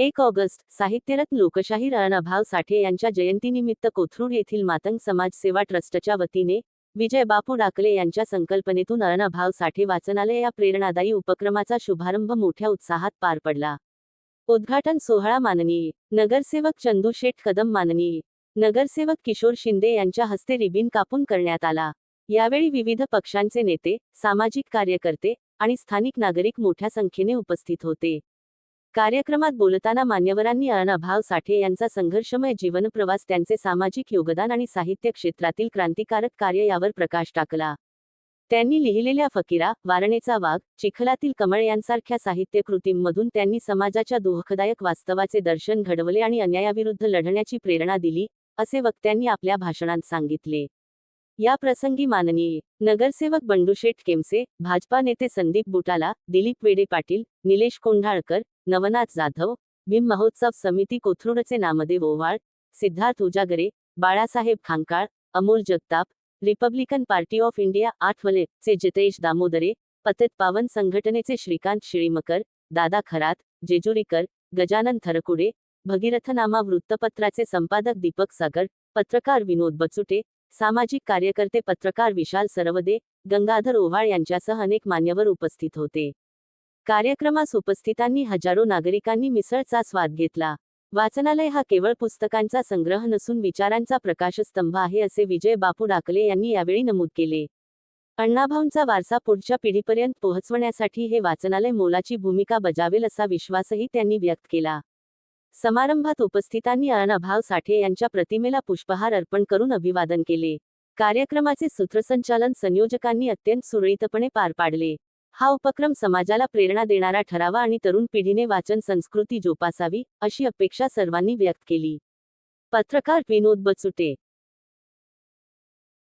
एक ऑगस्ट साहित्यरत्न लोकशाहीर अण्णाभाऊ साठे यांच्या जयंतीनिमित्त कोथरूड येथील मातंग समाज सेवा ट्रस्टच्या वतीने विजय बापू डाकले यांच्या संकल्पनेतून अण्णाभाऊ साठे वाचनालय या प्रेरणादायी उपक्रमाचा शुभारंभ मोठ्या उत्साहात पार पडला. उद्घाटन सोहळा माननीय नगरसेवक चंदू शेठ कदम माननीय नगरसेवक किशोर शिंदे यांच्या हस्ते रिबीन कापून करण्यात आला. यावेळी विविध पक्षांचे नेते सामाजिक कार्यकर्ते आणि स्थानिक नागरिक मोठ्या संख्येने उपस्थित होते. कार्यक्रमात बोलताना मान्यवरांनी अण्णाभाऊ साठे यांचा संघर्षमय जीवनप्रवास त्यांचे सामाजिक योगदान आणि साहित्य क्षेत्रातील क्रांतिकारक कार्य यावर प्रकाश टाकला. त्यांनी लिहिलेल्या फकीरा वारणेचा वाघ चिखलातील कमळ यांसारख्या साहित्य कृतींमधून त्यांनी समाजाच्या दुःखदायक वास्तवाचे दर्शन घडवले आणि अन्यायाविरुद्ध लढण्याची प्रेरणा दिली असे वक्त्यांनी आपल्या भाषणात सांगितले. या प्रसंगी माननीय नगरसेवक बंडूशेठ केमसे भाजपा नेते संदीप बुटाला दिलीप वेडे पाटील निलेश कोंढाळकर नवनाथ जाधव भीम महोत्सव समिती कोथरूडचे Namdev Owal Siddharth Ujagare Balasaheb Khankal Amol Jagtap Republican Party of India Athawale चे जितेश दामोदरे पतित पावन संघटनेचे श्रीकांत शिळीमकर दादा खरात जेजुरीकर गजानन थरकुडे भगीरथनामा वृत्तपत्राचे संपादक दीपक सागर पत्रकार विनोद बचुटे सामाजिक कार्यकर्ते पत्रकार विशाल सरवदे गंगाधर ओव्हाळ यांच्यासह अनेक मान्यवर उपस्थित होते. कार्यक्रमास उपस्थितांनी हजारो नागरिकांनी मिसळचा स्वाद घेतला. वाचनालय हा केवळ पुस्तकांचा संग्रह नसून विचारांचा प्रकाशस्तंभ आहे असे विजय बापू डाकले यांनी यावेळी नमूद केले. अण्णाभाऊंचा वारसा पुढच्या पिढीपर्यंत पोहोचवण्यासाठी हे वाचनालय मोलाची भूमिका बजावेल असा विश्वासही त्यांनी व्यक्त केला. समारंभात उपस्थितांनी अण्णाभाऊ साठे यांच्या प्रतिमेला पुष्पहार अर्पण करून अभिवादन केले. कार्यक्रमाचे सूत्रसंचालन संयोजकांनी अत्यंत सुरळीतपणे पार पाडले. हा उपक्रम समाजाला प्रेरणा देणारा ठरावा आणि तरुण पिढीने वाचन संस्कृती जोपासावी अशी अपेक्षा सर्वांनी व्यक्त केली. पत्रकार विनोद बचुटे